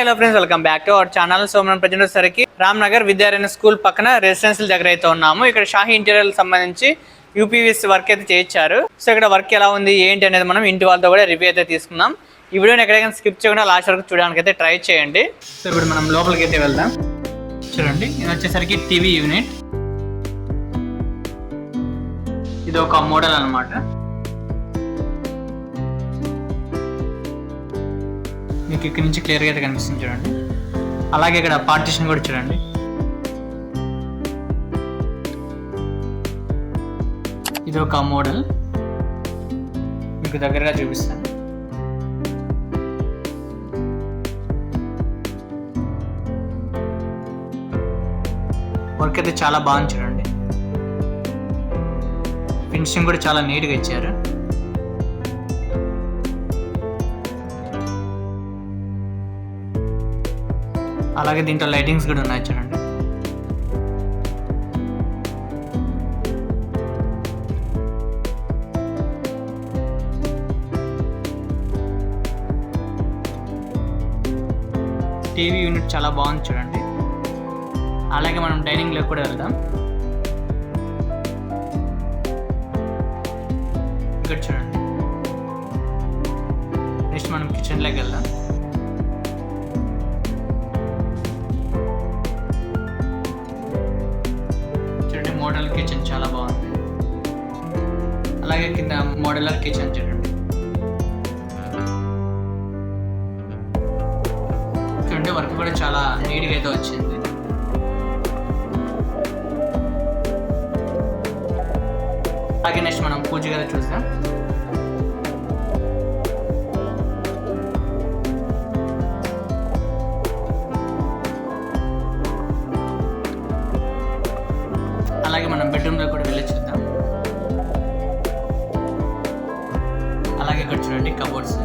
Hello friends welcome back to our channel. So మనం present వచ్చేసరికి Ram Nagar school పక్కన residential దగ్గర అయితే ఉన్నాము. ఇక్కడ షాహీ ఇంటీరియర్ సంబంధించి యూపీవీఎస్ వర్క్ అయితే చేయించారు. సో ఇక్కడ వర్క్ ఎలా ఉంది ఏంటి అనేది మనం ఇంటి వాళ్ళతో కూడా రివ్యూ అయితే తీసుకుందాం. ఈ వీడియోని ఎక్కడైనా స్కిప్ చేయకుండా లాస్ట్ వరకు చూడడానికి అయితే ట్రై చేయండి. సో ఇప్పుడు మనం లోపలికి అయితే వెళ్దాం. చూడండి ఇది వచ్చేసరికి టీవీ యూనిట్. ఇది ఒక మోడల్ అన్నమాట. మీకు ఇక్కడ నుంచి క్లియర్గా అయితే కనిపిస్తుంది చూడండి. అలాగే ఇక్కడ పార్టీషన్ కూడా చూడండి. ఇది ఒక మోడల్ మీకు దగ్గరగా చూపిస్తాను. వర్క్ అయితే చాలా బాగుంది చూడండి. ఫినిషింగ్ కూడా చాలా నీట్గా ఇచ్చారు. అలాగే దీంట్లో లైటింగ్స్ కూడా ఉన్నాయి చూడండి. టీవీ యూనిట్ చాలా బాగుంది చూడండి. అలాగే మనం డైనింగ్లోకి కూడా వెళ్దాం. ఇక్కడ చూడండి. నెక్స్ట్ మనం కిచెన్లోకి వెళ్దాం. అలాగే కింద మోడలర్ కిచెన్ చూడండి. చూడండి వర్క్ కూడా చాలా నీట్గా అయితే వచ్చింది. అలాగే నెక్స్ట్ మనం పూజ గారు చూసాం అలాగే మనం బెడ్రూమ్లో కూడా వెళ్ళి చూద్దాం. చూడండి కబోర్డ్స్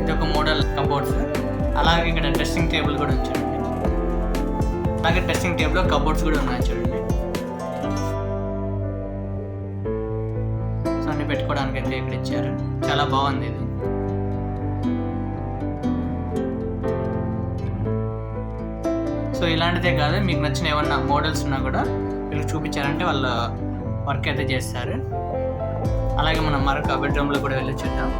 ఇది ఒక మోడల్ కబోర్డ్స్ అలాగే ఇక్కడ డ్రెస్సింగ్ టేబుల్ కూడా ఉంది చూడండి. అలాగే డ్రెస్సింగ్ టేబుల్ కబోర్డ్స్ కూడా ఉన్నాయి చూడండి. సో అన్ని పెట్టుకోవడానికి అయితే ఇక్కడ ఇచ్చారు. చాలా బాగుంది ఇది. సో ఇలాంటిదే కాదు మీకు నచ్చిన ఏమన్నా మోడల్స్ ఉన్నా కూడా వీళ్ళకి చూపించారంటే వాళ్ళ వర్క్ అయితే చేస్తారు. అలాగే మనం మరొక బెడ్రూమ్లో కూడా వెళ్ళి చూద్దాం.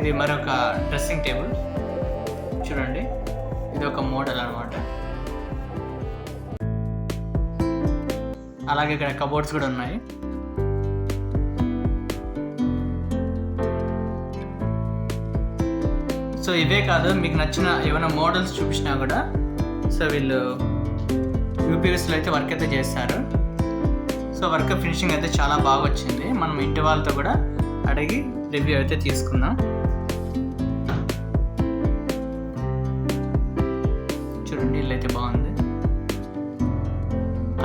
ఇది మరొక డ్రెస్సింగ్ టేబుల్. చూడండి ఇది ఒక మోడల్ అనమాట అలాగే ఇక్కడ కబోర్డ్స్ కూడా ఉన్నాయి. సో ఇవే కాదు మీకు నచ్చిన ఏమైనా మోడల్స్ చూపించినా కూడా సో వీళ్ళు యూపీఎస్లో అయితే వర్క్ అయితే చేస్తారు సో వర్క్ ఫినిషింగ్ అయితే చాలా బాగా వచ్చింది. మనం ఇంటి వాళ్ళతో కూడా అడిగి రివ్యూ అయితే తీసుకుందాం. చూడండి ఇల్లు అయితే బాగుంది.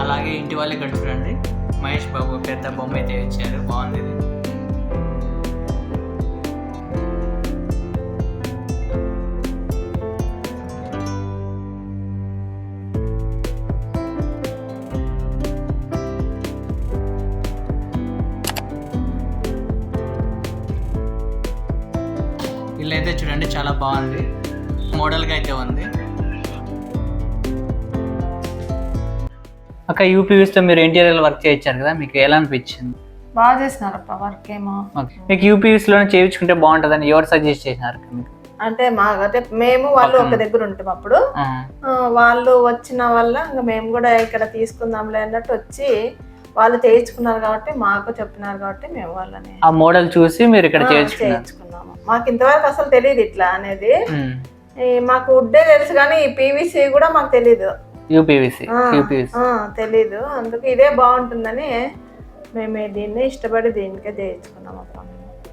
అలాగే ఇంటి వాళ్ళు ఇక్కడ చూడండి. మహేష్ బాబు పెద్ద బొమ్మ అయితే ఇచ్చారు. బాగుంది ఇది. అయితే చూడండి చాలా బాగుంది. మోడల్గా అయితే ఉంది. అక్క యూపీవీస్తో మీరు ఇంటీరియర్ వర్క్ చేయించారు కదా మీకు ఎలా అనిపించింది? బాగా చేసినారప్ప వర్క్ ఏమో. మీకు యూపీవీస్లోనే చేయించుకుంటే బాగుంటుందని ఎవరు సజెస్ట్ చేసినారు మీకు? అంటే మా అంటే మేము వాళ్ళు ఒక దగ్గర ఉంటాం అప్పుడు. వాళ్ళు వచ్చిన వల్ల ఇంకా మేము కూడా ఇక్కడ తీసుకుందాంలే అన్నట్టు వచ్చి వాళ్ళు చేయించుకున్నారు కాబట్టి మాకు చెప్పినారు కాబట్టి మేము వాళ్ళని ఆ మోడల్ చూసి మీరు ఇక్కడ చేయించుకున్నారు. మాకు ఇంతవరకు అసలు తెలియదు ఇట్లా అనేది. మాకు వుడ్డే తెలుసు కానీ ఈ పీవీసీ కూడా మాకు తెలీదు. యూపీవీసీ తెలీదు. అందుకు ఇదే బాగుంటుందని మేము దీన్ని ఇష్టపడి దీనికే చేయించుకున్నాం అప్ప.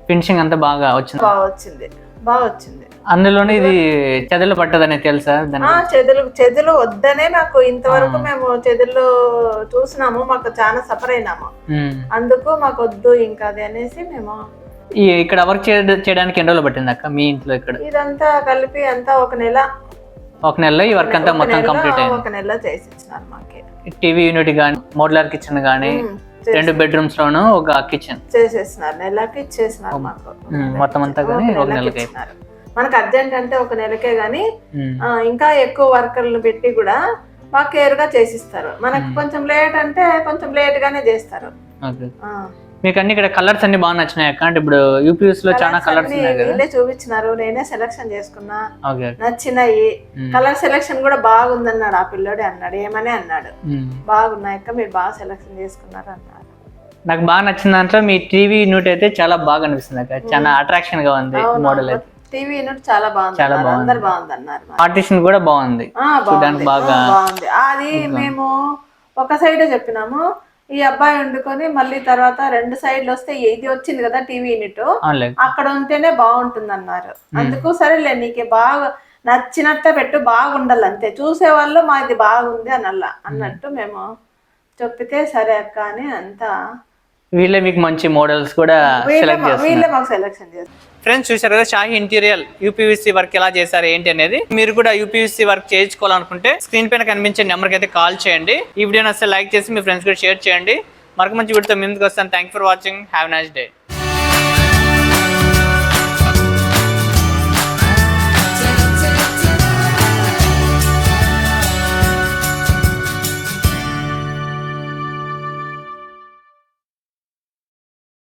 ఫినిషింగ్ అంతా బాగా వచ్చింది. బాగా వచ్చింది. బాగా వచ్చింది. అందులోనే ఇది చెదలు పట్టదని తెలుసా చెదులు చెదులు వద్దనే మాకు ఇంతవరకు మేము చెదులు చూసినాము మాకు చాలా సఫర్ అయినాము. అందుకు మాకు వద్దు ఇంకా అది అనేసి మేము ఈ ఇక్కడ వర్క్ చేయడానికి ఎన్ని రోజులు పట్టింది అక్క? మీ ఇంట్లో ఇక్కడ? ఇదంతా కలిపి అంతా ఒక నెల. ఒక నెలలో ఈ వర్క్ అంతా మొత్తం కంప్లీట్ అయింది. ఒక నెల చేసి ఇచ్చినారు మాకి. టీవీ యూనిట్ కానీ మోడ్యులర్ కిచెన్ కానీ. రెండు బెడ్రూమ్స్ లోను ఒక కిచెన్ చేసేసినారు నెలకి ఇచ్చేసినారు మాకు. మొత్తం అంతా కానీ ఒక నెలకి ఇచ్చినారు. మనకు అర్జెంట్ అంటే ఒక నెలకే గానీ. ఆ, ఇంకా ఎక్కువ వర్కర్లను పెట్టి కూడా బాగా కేర్గా చేసిస్తారు. మనకు కొంచెం లేట్ అంటే కొంచెం లేట్ గానే చేస్తారు. మీకు అన్ని ఇక్కడ కలర్స్ అన్ని బాగా నచ్చినాయి అక్క. అంటే ఇప్పుడు యూపీఎస్లో చాలా కలర్స్ ఉన్నాయి కదా? చూపించినారు. నేనే సెలక్షన్ చేసుకున్నా. నచ్చినాయి. కలర్ సెలక్షన్ కూడా బాగుందన్నాడు ఆ పిల్లోడే అన్నాడు. ఏమని అన్నాడు. బాగున్నాయి అక్క మీరు బాగా సెలక్షన్ చేసుకున్నారు అన్నారు నాకు బాగా నచ్చిన దాంట్లో మీ టీవీ యూనిట్ అయితే చాలా బాగా అనిపిస్తుంది అక్క. చాలా అట్రాక్షన్గా ఉంది మోడల్ అయితే. టీవీ యూనిట్ చాలా బాగుంది చాలా. బాగుంది. అందరు బాగుంది. అన్నారు పార్టీషన్ కూడా బాగుంది. చూడడానికి బాగుంది. బాగా బాగుంది. అది మేము ఒక సైడే చెప్పినాము. ఈ అబ్బాయి వండుకొని మళ్ళీ తర్వాత రెండు సైడ్లు వస్తే ఇది వచ్చింది కదా టీవీ యూనిట్? అక్కడ ఉంటేనే బాగుంటుంది అన్నారు అందుకు సరేలే నీకు బాగా నచ్చినట్టే పెట్టు బాగుండాలి అంతే. చూసే వాళ్ళు మాది బాగుంది అనల్లా. అన్నట్టు మేము. చెప్పితే సరే అక్క అని అంతా వీళ్ళే మీకు మంచి మోడల్స్ కూడా వీళ్ళే మా- మాకు సెలెక్షన్ చేస్తారు. ఫ్రెండ్స్ చూసారు కదా? షాహి ఇంటీరియల్ యూపీవీసీ వర్క్ ఎలా చేశారు ఏంటి అనేది? మీరు కూడా యూపీవీసీ వర్క్ చేయించుకోవాలనుకుంటే స్క్రీన్ పైన కనిపించే నెంబర్కి అయితే కాల్ చేయండి. ఈ వీడియోని నచ్చితే లైక్ చేసి మీ ఫ్రెండ్స్ కూడా షేర్ చేయండి. మరొక మంచి వీడియోతో మీ ముందుకు వస్తాను. Thank for watching have nice day